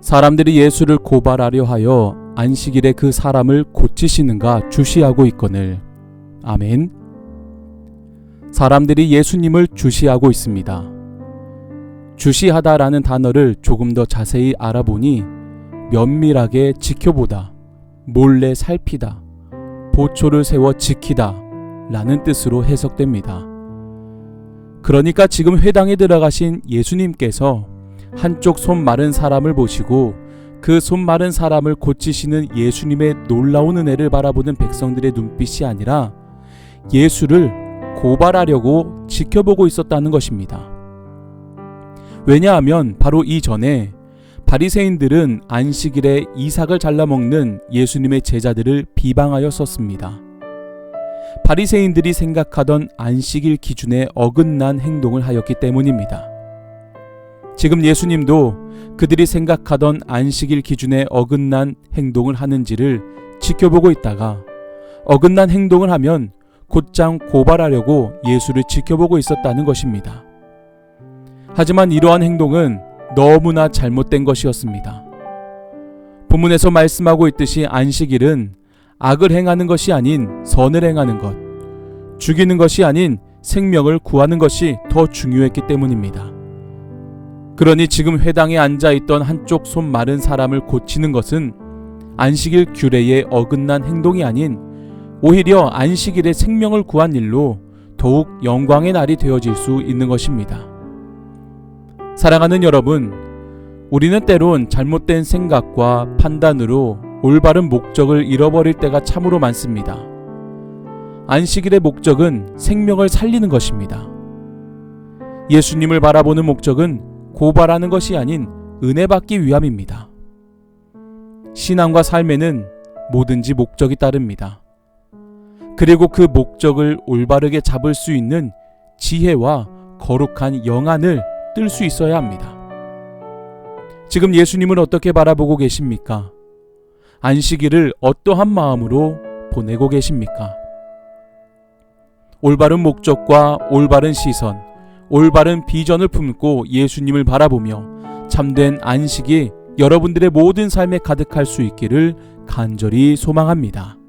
사람들이 예수를 고발하려 하여 안식일에 그 사람을 고치시는가 주시하고 있거늘. 아멘. 사람들이 예수님을 주시하고 있습니다. 주시하다라는 단어를 조금 더 자세히 알아보니 면밀하게 지켜보다, 몰래 살피다, 보초를 세워 지키다 라는 뜻으로 해석됩니다. 그러니까 지금 회당에 들어가신 예수님께서 한쪽 손 마른 사람을 보시고 그 손 마른 사람을 고치시는 예수님의 놀라운 은혜를 바라보는 백성들의 눈빛이 아니라 예수를 고발하려고 지켜보고 있었다는 것입니다. 왜냐하면 바로 이전에 바리새인들은 안식일에 이삭을 잘라 먹는 예수님의 제자들을 비방하였었습니다. 바리새인들이 생각하던 안식일 기준에 어긋난 행동을 하였기 때문입니다. 지금 예수님도 그들이 생각하던 안식일 기준에 어긋난 행동을 하는지를 지켜보고 있다가 어긋난 행동을 하면 곧장 고발하려고 예수를 지켜보고 있었다는 것입니다. 하지만 이러한 행동은 너무나 잘못된 것이었습니다. 본문에서 말씀하고 있듯이 안식일은 악을 행하는 것이 아닌 선을 행하는 것, 죽이는 것이 아닌 생명을 구하는 것이 더 중요했기 때문입니다. 그러니 지금 회당에 앉아 있던 한쪽 손 마른 사람을 고치는 것은 안식일 규례에 어긋난 행동이 아닌 오히려 안식일에 생명을 구한 일로 더욱 영광의 날이 되어질 수 있는 것입니다. 사랑하는 여러분, 우리는 때론 잘못된 생각과 판단으로 올바른 목적을 잃어버릴 때가 참으로 많습니다. 안식일의 목적은 생명을 살리는 것입니다. 예수님을 바라보는 목적은 고발하는 것이 아닌 은혜 받기 위함입니다. 신앙과 삶에는 뭐든지 목적이 따릅니다. 그리고 그 목적을 올바르게 잡을 수 있는 지혜와 거룩한 영안을 뜰 수 있어야 합니다. 지금 예수님을 어떻게 바라보고 계십니까? 안식일을 어떠한 마음으로 보내고 계십니까? 올바른 목적과 올바른 시선, 올바른 비전을 품고 예수님을 바라보며 참된 안식이 여러분들의 모든 삶에 가득할 수 있기를 간절히 소망합니다.